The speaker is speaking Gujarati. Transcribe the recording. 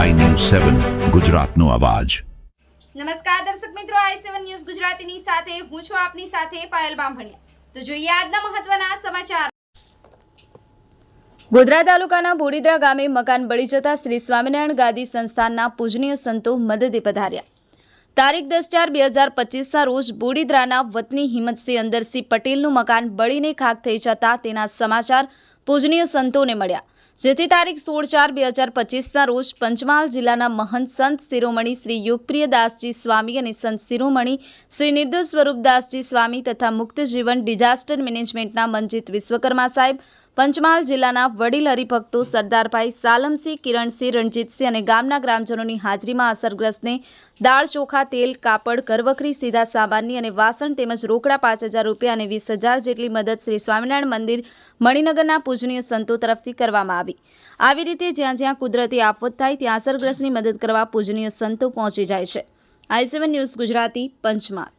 સેવન ગુજરાતનો અવાજ. નમસ્કાર દર્શક મિત્રો આઈ સેવન ન્યૂઝ ગુજરાતીની સાથે હું છું આપની સાથે પાયલ બામભણિયા. તો જોઈએ આજના મહત્વના સમાચાર. ગોધરા તાલુકાના બોડીદરા ગામે મકાન બળી જતા શ્રી સ્વામિનારાયણ ગાદી સંસ્થાનના પૂજનીય સંતો મદદે પધાર્યા. તારીખ દસ ચાર બે હજાર પચીસના રોજ બોડીદરાના વતની હિંમતસિંહ અંદરસિંહ પટેલનું મકાન બળીને ખાક થઈ જતા તેના સમાચાર પૂજનીય સંતોને મળ્યા. જેથી તારીખ સોળ ચાર બે હજાર પચીસના રોજ પંચમહાલ જિલ્લાના મહંત સંત શિરોમણી શ્રી યોગપ્રિય દાસજી સ્વામી અને સંત શિરોમણી શ્રી નિર્દોષ સ્વરૂપદાસજી સ્વામી તથા મુક્ત જીવન ડિઝાસ્ટર મેનેજમેન્ટના મંજિત વિશ્વકર્મા સાહેબ પંચમહાલ જિલ્લાના વડીલ હરિભક્તો સરદારભાઈ સાલમસિંહ, કિરણસિંહ, રણજીતસિંહ અને ગામના ગ્રામજનોની હાજરીમાં અસરગ્રસ્તને દાળ, ચોખા, તેલ, કાપડ, કરવખરી, સીધા સામાનની અને વાસણ તેમજ રોકડા પાંચ હજાર રૂપિયા અને વીસ હજાર જેટલી મદદ શ્રી સ્વામિનારાયણ મંદિર, મણિનગરના પૂજનીય સંતો તરફથી કરવામાં આવી. આવી રીતે જ્યાં જ્યાં કુદરતી આફત થાય ત્યાં અસરગ્રસ્તની મદદ કરવા પૂજનીય સંતો પહોંચી જાય છે. I seven news Gujarati, Panchmahal.